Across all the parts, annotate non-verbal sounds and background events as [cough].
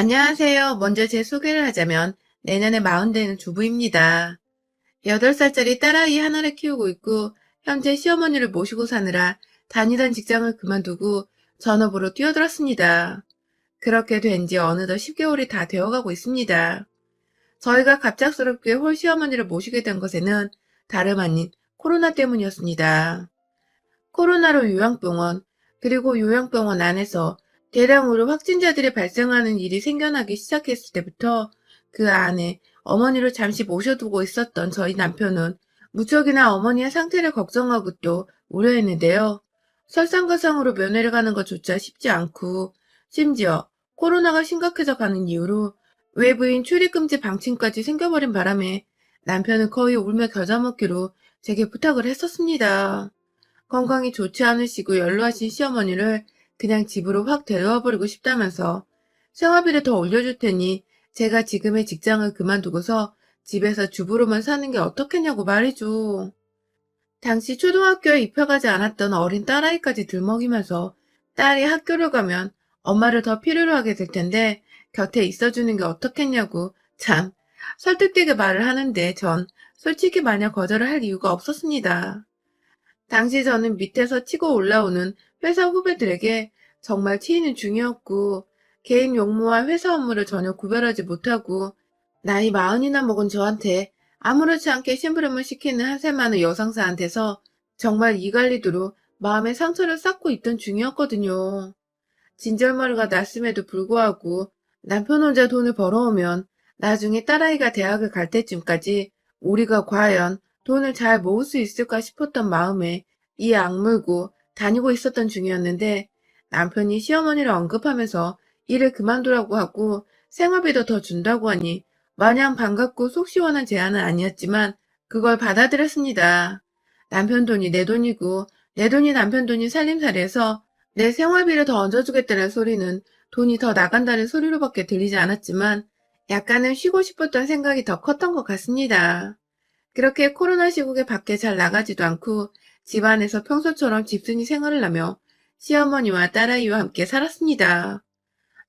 안녕하세요. 먼저 제 소개를 하자면 내년에 마흔 되는 주부입니다. 8살짜리 딸아이 하나를 키우고 있고 현재 시어머니를 모시고 사느라 다니던 직장을 그만두고 전업으로 뛰어들었습니다. 그렇게 된 지 어느덧 10개월이 다 되어가고 있습니다. 저희가 갑작스럽게 홀 시어머니를 모시게 된 것에는 다름 아닌 코로나 때문이었습니다. 코로나로 요양병원, 그리고 요양병원 안에서 대량으로 확진자들이 발생하는 일이 생겨나기 시작했을 때부터 그 안에 어머니를 잠시 모셔두고 있었던 저희 남편은 무척이나 어머니의 상태를 걱정하고 또 우려했는데요. 설상가상으로 면회를 가는 것조차 쉽지 않고 심지어 코로나가 심각해져 가는 이유로 외부인 출입금지 방침까지 생겨버린 바람에 남편은 거의 울며 겨자 먹기로 제게 부탁을 했었습니다. 건강이 좋지 않으시고 연로하신 시어머니를 그냥 집으로 확 데려와 버리고 싶다면서 생활비를 더 올려줄 테니 제가 지금의 직장을 그만두고서 집에서 주부로만 사는 게 어떻겠냐고 말이죠. 당시 초등학교에 입학하지 않았던 어린 딸아이까지 들먹이면서 딸이 학교를 가면 엄마를 더 필요로 하게 될 텐데 곁에 있어주는 게 어떻겠냐고 참 설득되게 말을 하는데 전 솔직히 마냥 거절을 할 이유가 없었습니다. 당시 저는 밑에서 치고 올라오는 회사 후배들에게 정말 치이는 중이었고 개인 용무와 회사 업무를 전혀 구별하지 못하고 나이 마흔이나 먹은 저한테 아무렇지 않게 심부름을 시키는 한살 많은 여상사한테서 정말 이갈리도록 마음의 상처를 쌓고 있던 중이었거든요. 진절머리가 났음에도 불구하고 남편 혼자 돈을 벌어오면 나중에 딸아이가 대학을 갈 때쯤까지 우리가 과연 돈을 잘 모을 수 있을까 싶었던 마음에 이 악물고 다니고 있었던 중이었는데 남편이 시어머니를 언급하면서 일을 그만두라고 하고 생활비도 더 준다고 하니 마냥 반갑고 속 시원한 제안은 아니었지만 그걸 받아들였습니다. 남편 돈이 내 돈이고 내 돈이 남편 돈이 살림살이해서 내 생활비를 더 얹어주겠다는 소리는 돈이 더 나간다는 소리로밖에 들리지 않았지만 약간은 쉬고 싶었던 생각이 더 컸던 것 같습니다. 그렇게 코로나 시국에 밖에 잘 나가지도 않고 집안에서 평소처럼 집순이 생활을 하며 시어머니와 딸아이와 함께 살았습니다.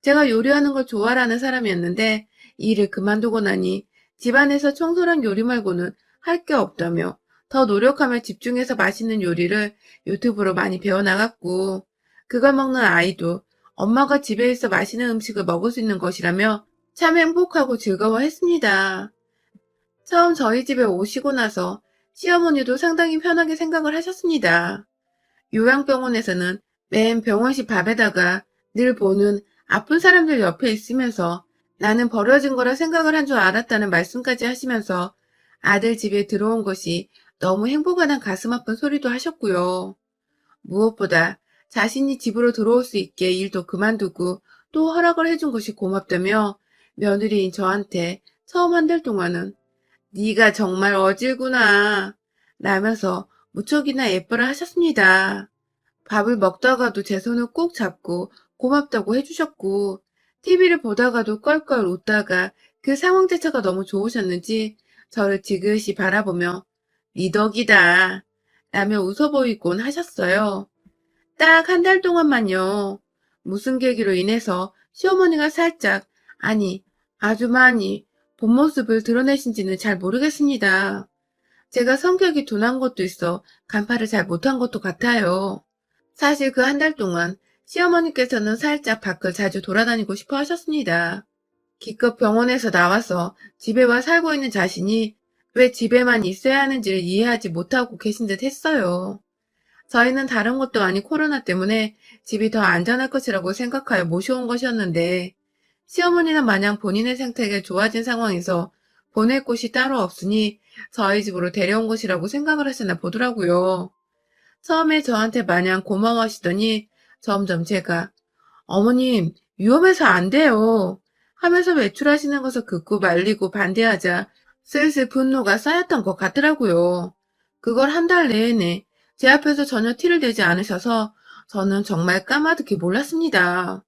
제가 요리하는 걸 좋아하는 사람이었는데 일을 그만두고 나니 집안에서 청소랑 요리 말고는 할 게 없다며 더 노력하며 집중해서 맛있는 요리를 유튜브로 많이 배워나갔고 그걸 먹는 아이도 엄마가 집에 있어 맛있는 음식을 먹을 수 있는 것이라며 참 행복하고 즐거워했습니다. 처음 저희 집에 오시고 나서 시어머니도 상당히 편하게 생각을 하셨습니다. 요양병원에서는 맨 병원식 밥에다가 늘 보는 아픈 사람들 옆에 있으면서 나는 버려진 거라 생각을 한 줄 알았다는 말씀까지 하시면서 아들 집에 들어온 것이 너무 행복하단 가슴 아픈 소리도 하셨고요. 무엇보다 자신이 집으로 들어올 수 있게 일도 그만두고 또 허락을 해준 것이 고맙다며 며느리인 저한테 처음 한 달 동안은 네가 정말 어질구나 라면서 무척이나 예뻐를 하셨습니다. 밥을 먹다가도 제 손을 꼭 잡고 고맙다고 해주셨고 TV를 보다가도 껄껄 웃다가 그 상황 자체가 너무 좋으셨는지 저를 지그시 바라보며 네 덕이다 라며 웃어 보이곤 하셨어요. 딱 한 달 동안만요. 무슨 계기로 인해서 시어머니가 살짝 아니 아주 많이 본 모습을 드러내신지는 잘 모르겠습니다. 제가 성격이 둔한 것도 있어 간파를 잘 못한 것도 같아요. 사실 그 한 달 동안 시어머니께서는 살짝 밖을 자주 돌아다니고 싶어 하셨습니다. 기껏 병원에서 나와서 집에 와 살고 있는 자신이 왜 집에만 있어야 하는지를 이해하지 못하고 계신 듯 했어요. 저희는 다른 것도 아닌 코로나 때문에 집이 더 안전할 것이라고 생각하여 모셔온 것이었는데 시어머니는 마냥 본인의 상태가 좋아진 상황에서 보낼 곳이 따로 없으니 저희 집으로 데려온 것이라고 생각을 하시나 보더라고요. 처음에 저한테 마냥 고마워하시더니 점점 제가 어머님 위험해서 안 돼요 하면서 외출하시는 것을 긋고 말리고 반대하자 슬슬 분노가 쌓였던 것 같더라고요. 그걸 한 달 내내 제 앞에서 전혀 티를 내지 않으셔서 저는 정말 까마득히 몰랐습니다.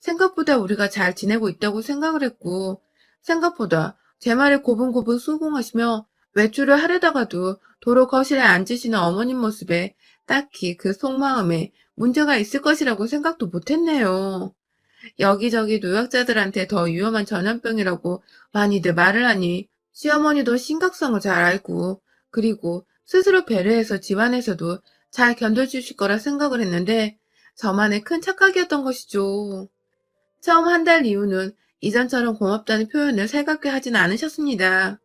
생각보다 우리가 잘 지내고 있다고 생각을 했고 생각보다 제 말에 고분고분 수긍하시며 외출을 하려다가도 도로 거실에 앉으시는 어머님 모습에 딱히 그 속마음에 문제가 있을 것이라고 생각도 못했네요. 여기저기 노약자들한테 더 위험한 전염병이라고 많이들 말을 하니 시어머니도 심각성을 잘 알고 그리고 스스로 배려해서 집안에서도 잘 견뎌주실 거라 생각을 했는데 저만의 큰 착각이었던 것이죠. 처음 한 달 이후는 이전처럼 고맙다는 표현을 살갑게 하진 않으셨습니다.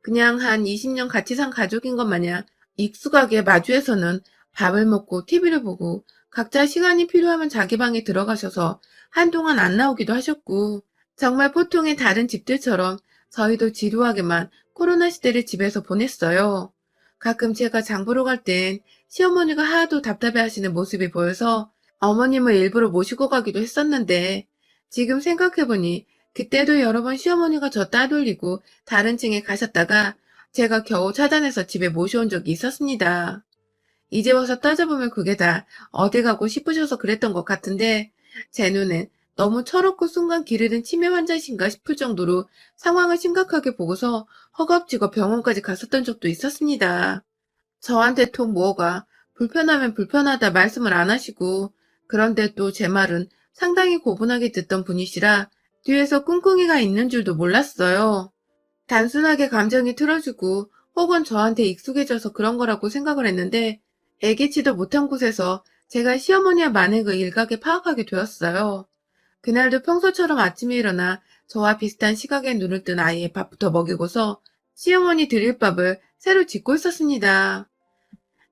그냥 한 20년 같이 산 가족인 것 마냥 익숙하게 마주해서는 밥을 먹고 TV를 보고 각자 시간이 필요하면 자기 방에 들어가셔서 한동안 안 나오기도 하셨고 정말 보통의 다른 집들처럼 저희도 지루하게만 코로나 시대를 집에서 보냈어요. 가끔 제가 장 보러 갈 땐 시어머니가 하도 답답해 하시는 모습이 보여서 어머님을 일부러 모시고 가기도 했었는데 지금 생각해보니 그때도 여러 번 시어머니가 저 따돌리고 다른 층에 가셨다가 제가 겨우 찾아내서 집에 모셔온 적이 있었습니다. 이제 와서 따져보면 그게 다 어디 가고 싶으셔서 그랬던 것 같은데 제 눈엔 너무 철없고 순간 기르는 치매 환자이신가 싶을 정도로 상황을 심각하게 보고서 허겁지겁 병원까지 갔었던 적도 있었습니다. 저한테 통 뭐가 불편하면 불편하다 말씀을 안 하시고 그런데 또 제 말은 상당히 고분하게 듣던 분이시라 뒤에서 꿍꿍이가 있는 줄도 몰랐어요. 단순하게 감정이 틀어지고 혹은 저한테 익숙해져서 그런 거라고 생각을 했는데 애기치도 못한 곳에서 제가 시어머니와 만행을 일각에 파악하게 되었어요. 그날도 평소처럼 아침에 일어나 저와 비슷한 시각에 눈을 뜬 아이의 밥부터 먹이고서 시어머니 드릴 밥을 새로 짓고 있었습니다.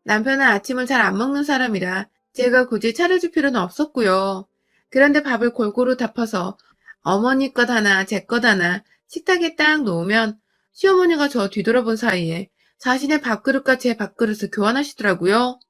남편은 아침을 잘 안 먹는 사람이라 제가 굳이 차려줄 필요는 없었고요. 그런데 밥을 골고루 덮어서 어머니 것 하나 제 것 하나 식탁에 딱 놓으면 시어머니가 저 뒤돌아본 사이에 자신의 밥그릇과 제 밥그릇을 교환하시더라고요.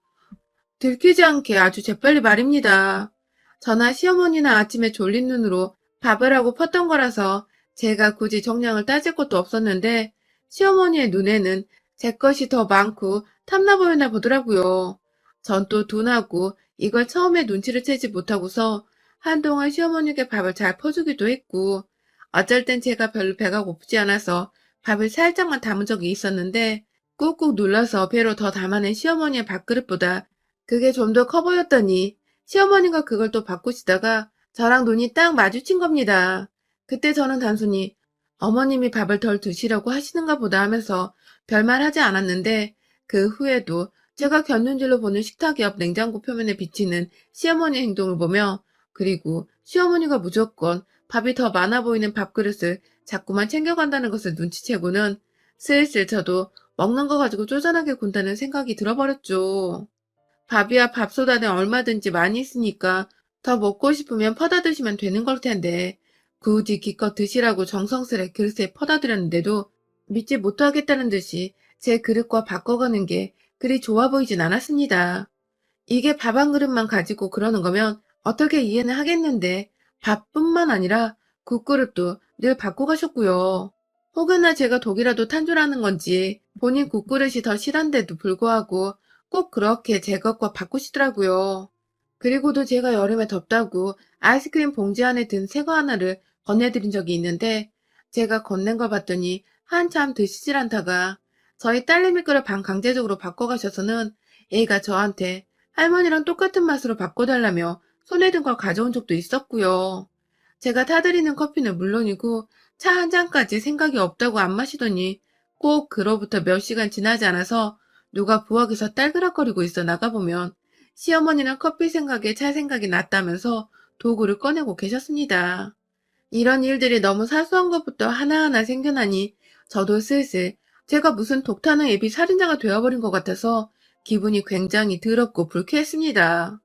들키지 않게 아주 재빨리 말입니다. 저나 시어머니나 아침에 졸린 눈으로 밥을 하고 펐던 거라서 제가 굳이 정량을 따질 것도 없었는데 시어머니의 눈에는 제 것이 더 많고 탐나 보였나 보더라고요. 전 또 둔하고 이걸 처음에 눈치를 채지 못하고서 한동안 시어머니께 밥을 잘 퍼주기도 했고 어쩔 땐 제가 별로 배가 고프지 않아서 밥을 살짝만 담은 적이 있었는데 꾹꾹 눌러서 배로 더 담아낸 시어머니의 밥그릇보다 그게 좀 더 커 보였더니 시어머니가 그걸 또 바꾸시다가 저랑 눈이 딱 마주친 겁니다. 그때 저는 단순히 어머님이 밥을 덜 드시려고 하시는가 보다 하면서 별말 하지 않았는데 그 후에도 제가 곁눈질로 보는 식탁 옆 냉장고 표면에 비치는 시어머니 행동을 보며 그리고 시어머니가 무조건 밥이 더 많아 보이는 밥그릇을 자꾸만 챙겨간다는 것을 눈치채고는 슬슬 저도 먹는 거 가지고 쪼잔하게 군다는 생각이 들어버렸죠. 밥이야 밥솥 안에 얼마든지 많이 있으니까 더 먹고 싶으면 퍼다 드시면 되는 걸 텐데 굳이 기껏 드시라고 정성스레 그릇에 퍼다 드렸는데도 믿지 못하겠다는 듯이 제 그릇과 바꿔가는 게 그리 좋아 보이진 않았습니다. 이게 밥 한 그릇만 가지고 그러는 거면 어떻게 이해는 하겠는데 밥뿐만 아니라 국그릇도 늘 바꿔 가셨고요. 혹여나 제가 독이라도 탄 줄 아는 건지 본인 국그릇이 더 실한데도 불구하고 꼭 그렇게 제 것과 바꾸시더라고요. 그리고도 제가 여름에 덥다고 아이스크림 봉지 안에 든 새 거 하나를 건네드린 적이 있는데 제가 건넨 걸 봤더니 한참 드시질 않다가 저희 딸내미 거를 반 강제적으로 바꿔가셔서는 애가 저한테 할머니랑 똑같은 맛으로 바꿔달라며 손에 든 걸 가져온 적도 있었고요. 제가 타드리는 커피는 물론이고 차 한 잔까지 생각이 없다고 안 마시더니 꼭 그로부터 몇 시간 지나지 않아서 누가 부엌에서 딸그락거리고 있어 나가보면 시어머니는 커피 생각에 차 생각이 났다면서 도구를 꺼내고 계셨습니다. 이런 일들이 너무 사소한 것부터 하나하나 생겨나니 저도 슬슬 제가 무슨 독타는 예비 살인자가 되어버린 것 같아서 기분이 굉장히 더럽고 불쾌했습니다.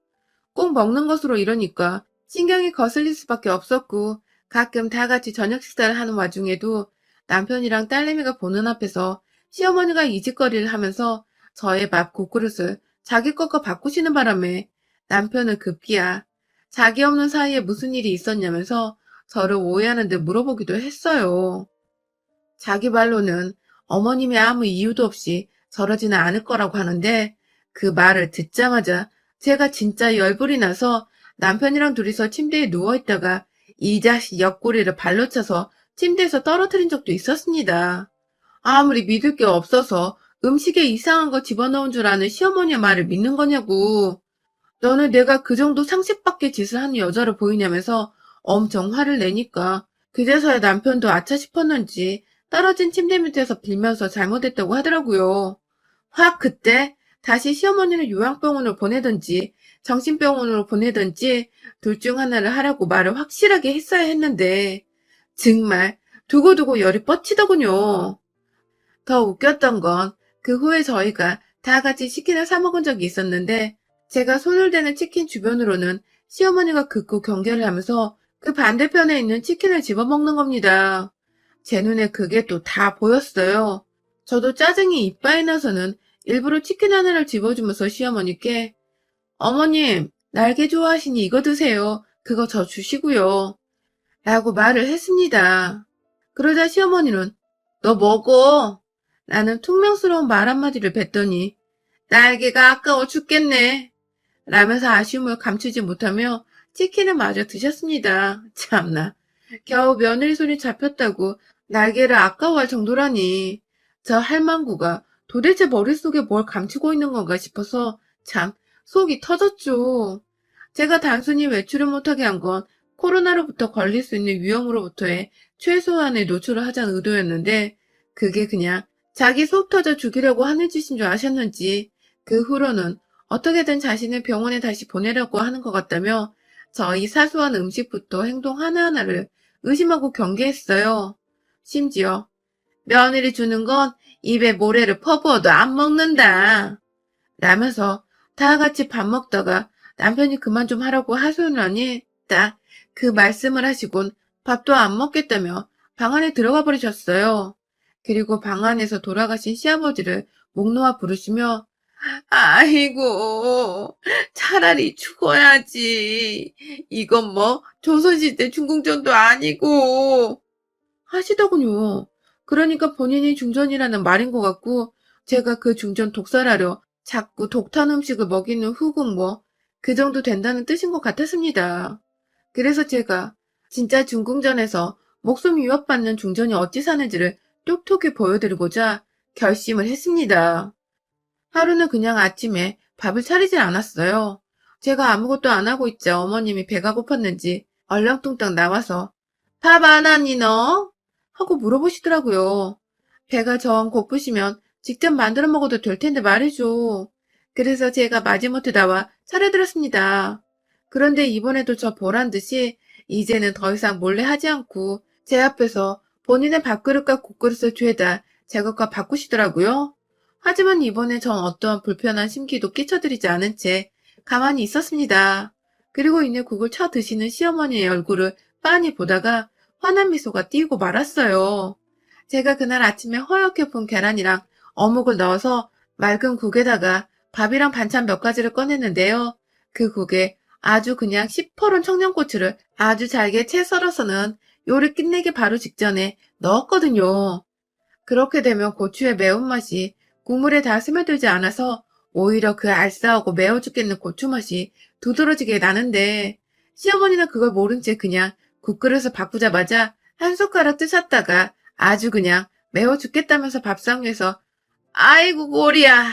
꼭 먹는 것으로 이러니까 신경이 거슬릴 수밖에 없었고 가끔 다 같이 저녁 식사를 하는 와중에도 남편이랑 딸내미가 보는 앞에서 시어머니가 이짓거리를 하면서 저의 밥 국그릇을 자기 것과 바꾸시는 바람에 남편은 급기야 자기 없는 사이에 무슨 일이 있었냐면서 저를 오해하는 듯 물어보기도 했어요. 자기 말로는 어머님이 아무 이유도 없이 저러지는 않을 거라고 하는데 그 말을 듣자마자 제가 진짜 열불이 나서 남편이랑 둘이서 침대에 누워있다가 이 자식 옆구리를 발로 차서 침대에서 떨어뜨린 적도 있었습니다. 아무리 믿을 게 없어서 음식에 이상한 거 집어넣은 줄 아는 시어머니의 말을 믿는 거냐고. 너는 내가 그 정도 상식 밖의 짓을 하는 여자로 보이냐면서 엄청 화를 내니까 그제서야 남편도 아차 싶었는지 떨어진 침대 밑에서 빌면서 잘못했다고 하더라고요. 확 그때 다시 시어머니를 요양병원으로 보내든지 정신병원으로 보내든지 둘 중 하나를 하라고 말을 확실하게 했어야 했는데 정말 두고두고 열이 뻗치더군요. 더 웃겼던 건 그 후에 저희가 다 같이 치킨을 사 먹은 적이 있었는데 제가 손을 대는 치킨 주변으로는 시어머니가 극구 경계를 하면서 그 반대편에 있는 치킨을 집어먹는 겁니다. 제 눈에 그게 또 다 보였어요. 저도 짜증이 이빠이 나서는 일부러 치킨 하나를 집어주면서 시어머니께 어머님, 날개 좋아하시니 이거 드세요. 그거 저 주시고요. 라고 말을 했습니다. 그러자 시어머니는 너 먹어. 나는 퉁명스러운 말 한마디를 뱉더니 날개가 아까워 죽겠네. 라면서 아쉬움을 감추지 못하며 치킨을 마저 드셨습니다. [laughs] 참나. 겨우 며느리 손이 잡혔다고 날개를 아까워할 정도라니. 저 할망구가 도대체 머릿속에 뭘 감추고 있는 건가 싶어서 참 속이 터졌죠. 제가 단순히 외출을 못하게 한 건 코로나로부터 걸릴 수 있는 위험으로부터의 최소한의 노출을 하자는 의도였는데 그게 그냥 자기 속 터져 죽이려고 하는 짓인 줄 아셨는지 그 후로는 어떻게든 자신을 병원에 다시 보내려고 하는 것 같다며 저희 사소한 음식부터 행동 하나하나를 의심하고 경계했어요. 심지어 며느리 주는 건 입에 모래를 퍼부어도 안 먹는다. 라면서 다 같이 밥 먹다가 남편이 그만 좀 하라고 하소연하니 딱 그 말씀을 하시곤 밥도 안 먹겠다며 방 안에 들어가 버리셨어요. 그리고 방 안에서 돌아가신 시아버지를 목 놓아 부르시며 아이고 차라리 죽어야지. 이건 뭐 조선시대 중궁전도 아니고 하시더군요. 그러니까 본인이 중전이라는 말인 것 같고 제가 그 중전 독살하려 자꾸 독탄 음식을 먹이는 후궁 뭐그 정도 된다는 뜻인 것 같았습니다. 그래서 제가 진짜 중궁전에서 목숨 위협받는 중전이 어찌 사는지를 똑똑히 보여드리고자 결심을 했습니다. 하루는 그냥 아침에 밥을 차리질 않았어요. 제가 아무것도 안 하고 있자 어머님이 배가 고팠는지 얼렁뚱땅 나와서 밥 안 하니 너? 하고 물어보시더라고요. 배가 정 고프시면 직접 만들어 먹어도 될 텐데 말이죠. 그래서 제가 마지못해 나와 차려드렸습니다. 그런데 이번에도 저 보란 듯이 이제는 더 이상 몰래 하지 않고 제 앞에서 본인의 밥그릇과 국그릇을 죄다 제 것과 바꾸시더라고요. 하지만 이번에 전 어떠한 불편한 심기도 끼쳐드리지 않은 채 가만히 있었습니다. 그리고 이내 국을 쳐 드시는 시어머니의 얼굴을 빤히 보다가 환한 미소가 띄고 말았어요. 제가 그날 아침에 허옇게 푼 계란이랑 어묵을 넣어서 맑은 국에다가 밥이랑 반찬 몇 가지를 꺼냈는데요. 그 국에 아주 그냥 시퍼런 청양고추를 아주 잘게 채 썰어서는 요리 끝내기 바로 직전에 넣었거든요. 그렇게 되면 고추의 매운맛이 국물에 다 스며들지 않아서 오히려 그 알싸하고 매워 죽겠는 고추 맛이 두드러지게 나는데 시어머니는 그걸 모른 채 그냥 국그릇을 바꾸자마자 한 숟가락 뜨셨다가 아주 그냥 매워 죽겠다면서 밥상 위에서 아이고 고리야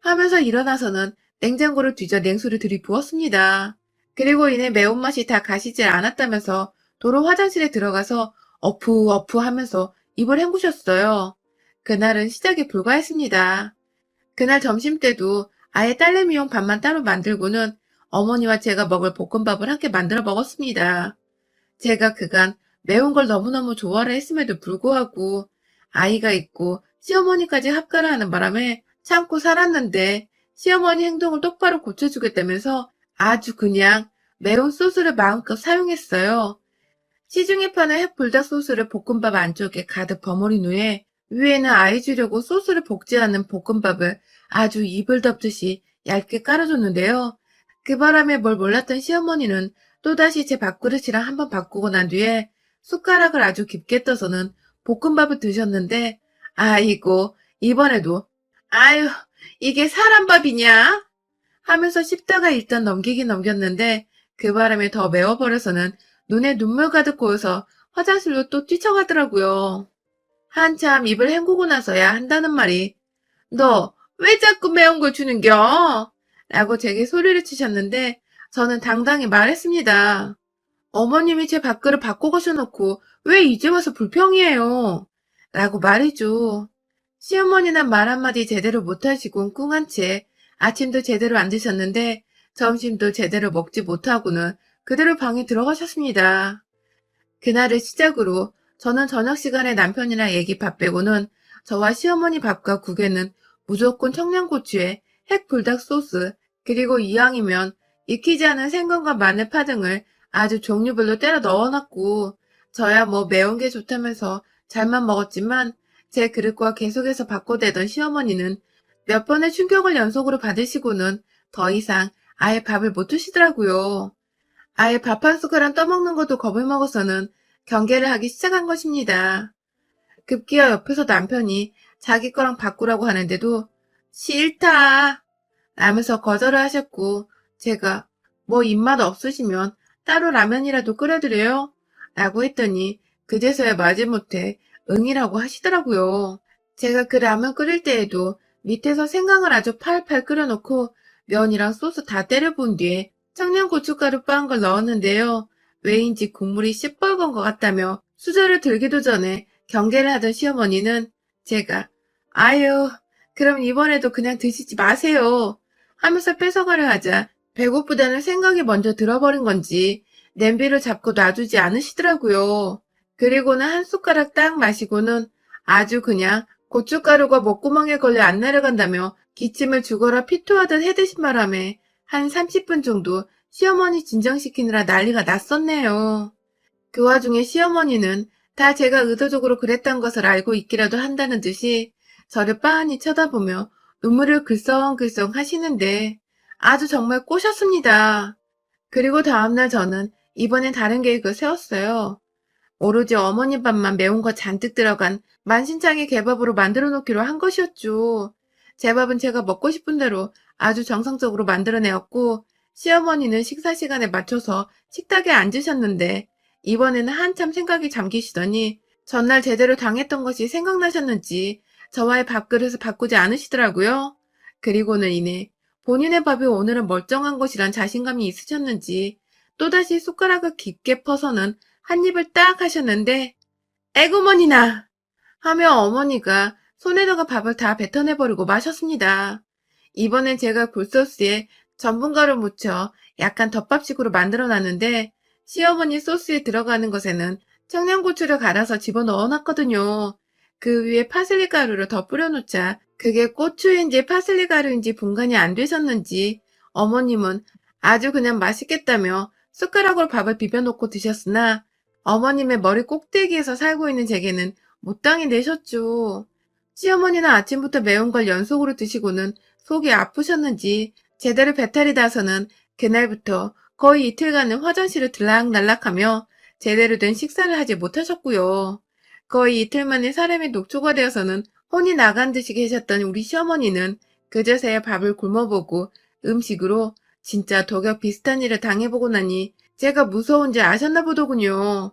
하면서 일어나서는 냉장고를 뒤져 냉수를 들이부었습니다. 그리고 이내 매운맛이 다 가시질 않았다면서 도로 화장실에 들어가서 어푸 어푸 하면서 입을 헹구셨어요. 그날은 시작이 불과했습니다. 그날 점심 때도 아예 딸내미용 밥만 따로 만들고는 어머니와 제가 먹을 볶음밥을 함께 만들어 먹었습니다. 제가 그간 매운 걸 너무너무 좋아를 했음에도 불구하고 아이가 있고 시어머니까지 합가를 하는 바람에 참고 살았는데 시어머니 행동을 똑바로 고쳐주겠다면서 아주 그냥 매운 소스를 마음껏 사용했어요. 시중에 파는 햇불닭 소스를 볶음밥 안쪽에 가득 버무린 후에 위에는 아이 주려고 소스를 볶지 않은 볶음밥을 아주 입을 덮듯이 얇게 깔아줬는데요. 그 바람에 뭘 몰랐던 시어머니는 또다시 제 밥그릇이랑 한번 바꾸고 난 뒤에 숟가락을 아주 깊게 떠서는 볶음밥을 드셨는데 아이고 이번에도 아유 이게 사람 밥이냐 하면서 씹다가 일단 넘기긴 넘겼는데 그 바람에 더 매워버려서는 눈에 눈물 가득 고여서 화장실로 또 뛰쳐가더라고요. 한참 입을 헹구고 나서야 한다는 말이 너 왜 자꾸 매운 걸 주는겨? 라고 제게 소리를 치셨는데 저는 당당히 말했습니다. 어머님이 제 밥그릇 바꿔 가셔놓고 왜 이제 와서 불평이에요? 라고 말이죠. 시어머니는 말 한마디 제대로 못하시고 꿍한 채 아침도 제대로 안 드셨는데 점심도 제대로 먹지 못하고는 그대로 방에 들어가셨습니다. 그날을 시작으로 저는 저녁 시간에 남편이랑 얘기 밥 빼고는 저와 시어머니 밥과 국에는 무조건 청양고추에 핵불닭 소스 그리고 이왕이면 익히지 않은 생강과 마늘 파 등을 아주 종류별로 때려 넣어놨고 저야 뭐 매운 게 좋다면서 잘만 먹었지만 제 그릇과 계속해서 바꿔대던 시어머니는 몇 번의 충격을 연속으로 받으시고는 더 이상 아예 밥을 못 드시더라고요. 아예 밥 한 숟가락 떠먹는 것도 겁을 먹어서는 경계를 하기 시작한 것입니다. 급기야 옆에서 남편이 자기 거랑 바꾸라고 하는데도 싫다 라면서 거절을 하셨고 제가 뭐 입맛 없으시면 따로 라면이라도 끓여드려요? 라고 했더니 그제서야 마지못해 응이라고 하시더라고요. 제가 그 라면 끓일 때에도 밑에서 생강을 아주 팔팔 끓여놓고 면이랑 소스 다 때려본 뒤에 청양고춧가루 빻은 걸 넣었는데요. 왜인지 국물이 시뻘건 것 같다며 수저를 들기도 전에 경계를 하던 시어머니는 제가 아유 그럼 이번에도 그냥 드시지 마세요 하면서 뺏어가려 하자 배고프다는 생각이 먼저 들어버린 건지 냄비를 잡고 놔두지 않으시더라고요. 그리고는 한 숟가락 딱 마시고는 아주 그냥 고춧가루가 목구멍에 걸려 안 내려간다며 기침을 죽어라 피토하듯 해드신 바람에 한 30분 정도 시어머니 진정시키느라 난리가 났었네요. 그 와중에 시어머니는 다 제가 의도적으로 그랬던 것을 알고 있기라도 한다는 듯이 저를 빤히 쳐다보며 눈물을 글썽글썽 하시는데 아주 정말 꼬셨습니다. 그리고 다음날 저는 이번엔 다른 계획을 세웠어요. 오로지 어머니 밥만 매운 거 잔뜩 들어간 만신창이 개밥으로 만들어 놓기로 한 것이었죠. 제 밥은 제가 먹고 싶은 대로 아주 정성적으로 만들어내었고 시어머니는 식사 시간에 맞춰서 식탁에 앉으셨는데 이번에는 한참 생각이 잠기시더니 전날 제대로 당했던 것이 생각나셨는지 저와의 밥그릇을 바꾸지 않으시더라고요. 그리고는 이내 본인의 밥이 오늘은 멀쩡한 것이란 자신감이 있으셨는지 또다시 숟가락을 깊게 퍼서는 한 입을 딱 하셨는데 에구머니나 하며 어머니가 손에다가 밥을 다 뱉어내버리고 마셨습니다. 이번엔 제가 굴소스에 전분가루 묻혀 약간 덮밥식으로 만들어놨는데 시어머니 소스에 들어가는 것에는 청양고추를 갈아서 집어넣어 놨거든요. 그 위에 파슬리 가루를 더 뿌려놓자 그게 고추인지 파슬리 가루인지 분간이 안 되셨는지 어머님은 아주 그냥 맛있겠다며 숟가락으로 밥을 비벼놓고 드셨으나 어머님의 머리 꼭대기에서 살고 있는 제게는 못당히 내셨죠. 시어머니는 아침부터 매운 걸 연속으로 드시고는 속이 아프셨는지 제대로 배탈이 나서는 그날부터 거의 이틀간은 화장실을 들락날락하며 제대로 된 식사를 하지 못하셨고요. 거의 이틀 만에 사람이 녹초가 되어서는 혼이 나간 듯이 계셨던 우리 시어머니는 그저새야 밥을 굶어보고 음식으로 진짜 독약 비슷한 일을 당해보고 나니 제가 무서운지 아셨나 보더군요.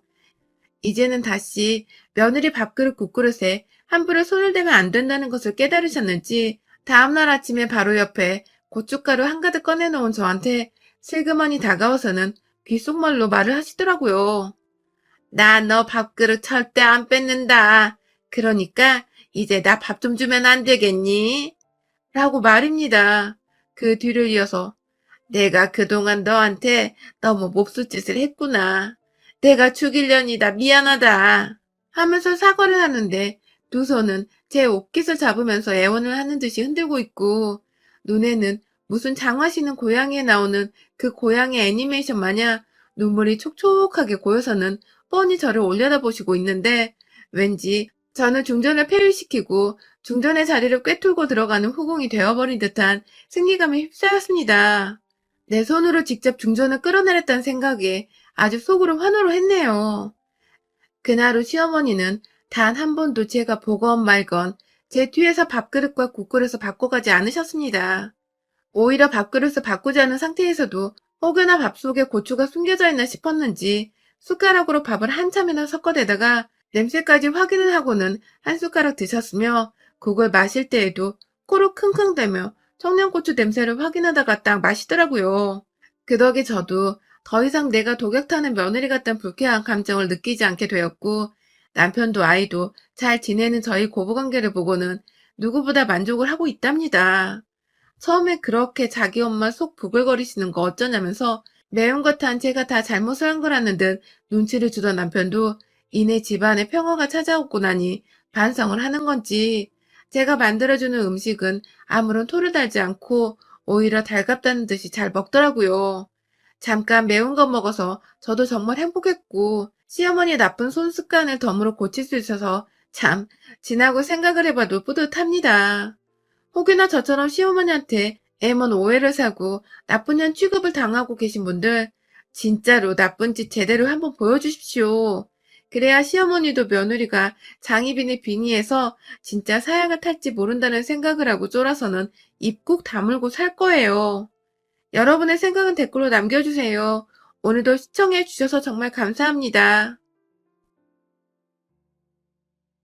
이제는 다시 며느리 밥그릇 국그릇에 함부로 손을 대면 안 된다는 것을 깨달으셨는지 다음날 아침에 바로 옆에 고춧가루 한가득 꺼내놓은 저한테 슬그머니 다가와서는 귓속말로 말을 하시더라고요. 나 너 밥그릇 절대 안 뺏는다. 그러니까 이제 나 밥 좀 주면 안 되겠니? 라고 말입니다. 그 뒤를 이어서 내가 그동안 너한테 너무 몹쓸 짓을 했구나. 내가 죽일년이다. 미안하다. 하면서 사과를 하는데 두 손은 제 옷깃을 잡으면서 애원을 하는 듯이 흔들고 있고 눈에는 무슨 장화시는 고양이에 나오는 그 고양이 애니메이션 마냥 눈물이 촉촉하게 고여서는 뻔히 저를 올려다보시고 있는데 왠지 저는 중전을 폐위시키고 중전의 자리를 꿰뚫고 들어가는 후궁이 되어버린 듯한 승리감에 휩싸였습니다. 내 손으로 직접 중전을 끌어내렸다는 생각에 아주 속으로 환호를 했네요. 그날 후 시어머니는 단 한 번도 제가 보건 말건 제 뒤에서 밥그릇과 국그릇을 바꿔가지 않으셨습니다. 오히려 밥그릇을 바꾸지 않은 상태에서도 혹여나 밥 속에 고추가 숨겨져 있나 싶었는지 숟가락으로 밥을 한참이나 섞어대다가 냄새까지 확인을 하고는 한 숟가락 드셨으며 국을 마실 때에도 코로 킁킁대며 청양고추 냄새를 확인하다가 딱 마시더라고요. 그 덕에 저도 더 이상 내가 독약타는 며느리 같다는 불쾌한 감정을 느끼지 않게 되었고 남편도 아이도 잘 지내는 저희 고부관계를 보고는 누구보다 만족을 하고 있답니다. 처음에 그렇게 자기 엄마 속 부글거리시는 거 어쩌냐면서 매운 것 한 제가 다 잘못을 한 거라는 듯 눈치를 주던 남편도 이내 집안에 평화가 찾아오고 나니 반성을 하는 건지 제가 만들어주는 음식은 아무런 토를 달지 않고 오히려 달갑다는 듯이 잘 먹더라고요. 잠깐 매운 거 먹어서 저도 정말 행복했고 시어머니의 나쁜 손 습관을 덤으로 고칠 수 있어서 참 지나고 생각을 해봐도 뿌듯합니다. 혹여나 저처럼 시어머니한테 애먼 오해를 사고 나쁜 년 취급을 당하고 계신 분들 진짜로 나쁜 짓 제대로 한번 보여주십시오. 그래야 시어머니도 며느리가 장희빈의 빙의해서 진짜 사양을 탈지 모른다는 생각을 하고 쫄아서는 입꾹 다물고 살 거예요. 여러분의 생각은 댓글로 남겨주세요. 오늘도 시청해 주셔서 정말 감사합니다.